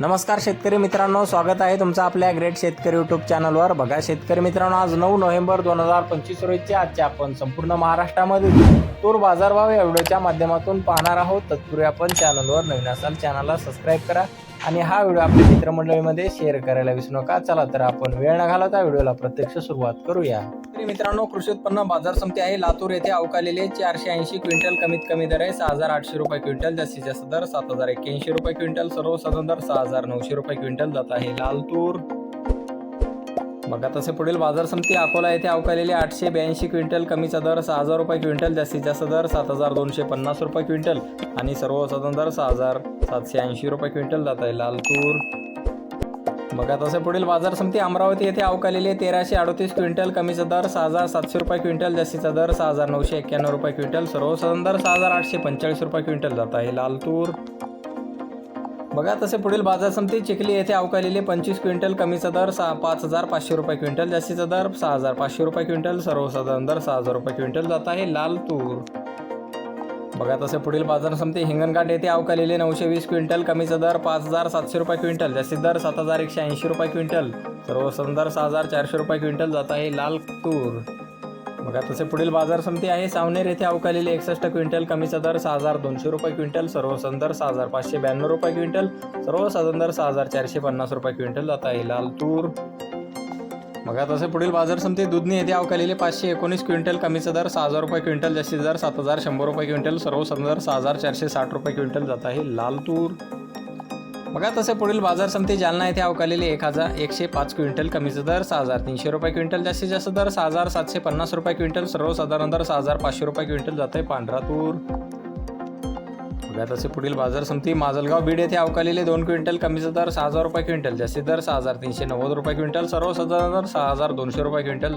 नमस्कार शेतकरी मित्रांनो स्वागत आहे तुमचं आपल्या ग्रेट शेतकरी युट्यूब चॅनलवर बघा शेतकरी मित्रांनो आज नऊ नोव्हेंबर दोन हजार पंचवीस रोजीचे आजचे आपण संपूर्ण महाराष्ट्रामध्ये तूर बाजारभाव या व्हिडिओच्या माध्यमातून पाहणार आहोत. तत्पूर्वी आपण चॅनलवर नवीन असाल चॅनलला सबस्क्राईब करा आणि हा व्हिडिओ आपल्या मित्रमंडळीमध्ये शेअर करायला विसरू नका. चला तर आपण वेळ न घालवता व्हिडिओला प्रत्यक्ष सुरुवात करूया. मित्रांनो कृषी उत्पन्न बाजार समिती आहे. लातूर येथे अवकालेले चारशे ऐंशी क्विंटल कमीत कमी दर आहे. सहा हजार आठशे रुपये क्विंटल जास्तीत जास्त दर सात हजार एक्क्याऐंशी रुपये क्विंटल सर्वसाधारण दर सहा हजार नऊशे रुपये क्विंटल जात आहे. लाल तूर बघा तसे पुढील बाजार समिती अकोला येथे अवकालेले आठशे ब्याऐंशी क्विंटल कमीचा दर सहा हजार रुपये क्विंटल जास्तीत जास्त दर सात हजार दोनशे पन्नास रुपये क्विंटल आणि सर्वसाधारण दर सहा हजार सातशे ऐंशी रुपये क्विंटल जात आहे. लाल तूर बघा तसं पुढील बाजार समिती अमरावती येथे अवकालेले तेराशे अडतीस क्विंटल कमीचा दर सहा हजार सातशे रुपये क्विंटल जास्तीचा दर सहा हजार नऊशे एक्क्याण्णव रुपये क्विंटल सर्वसाधारण दर सहा हजार आठशे पंचेचाळीस रुपये क्विंटल जात आहे. लाल तूर बघा तसे पुढील बाजार समिती चिखली येथे अवकालेले पंचवीस क्विंटल कमीचा दर सहा पाच हजार पाचशे रुपये क्विंटल जास्तीचा दर सहा हजार पाचशे रुपये क्विंटल सर्वसाधारण दर सहा हजार रुपये क्विंटल जात आहे. लाल तूर बघा तसे पुढील बाजार समिती हिंगणघाट येथे अवकालेले नऊशे वीस क्विंटल कमीचा दर पाच हजार सातशे रुपये क्विंटल जास्तीत दर सात हजार एकशे ऐंशी रुपये क्विंटल. सर्वसन दर सहा हजार चारशे रुपये क्विंटल जात आहे लाल तूर बघा तसे पुढील बाजार समिती आहे. सावनेर येथे अवकालेले एकसष्ट क्विंटल कमीचा दर सहा हजार दोनशे रुपये क्विंटल सर्वसाधारण दर सहा हजार पाचशे ब्याण्णव रुपये क्विंटल सर्वसाधारण दर सहा हजार चारशे पन्नास रुपये क्विंटल जात आहे लाल तूर बघा तसे पुढील बाजार समिती दुधनी येथे अवकालेले पाचशे एकोणीस क्विंटल कमीचा दर सहा हजार रुपये क्विंटल जास्तीत दर सात हजार शंभर रुपये क्विंटल सर्वसाधारण दर सहा हजार चारशे साठ रुपये क्विंटल जात आहे लाल तूर बघा तसे पुढील बाजार समिती जालना येथे अवकालेले एक हजार एकशे पाच क्विंटल कमीचा दर सहा हजार तीनशे रुपये क्विंटल जास्तीत जास्त दर सहा हजार सातशे पन्नास रुपये क्विंटल सर्वसाधारण दर सहा हजार पाचशे रुपये क्विंटल जात आहे पांढरा तूर. बघा तसे पुढील बाजार समिती माजलगाव बीड येथे अवकालेले दोन क्विंटल कमीचा दर सहा हजार रुपये क्विंटल जास्तीत दर सहा हजार तीनशे नव्वद रुपये क्विंटल सर्वसाधारण दर सहा हजार दोनशे रुपये क्विंटल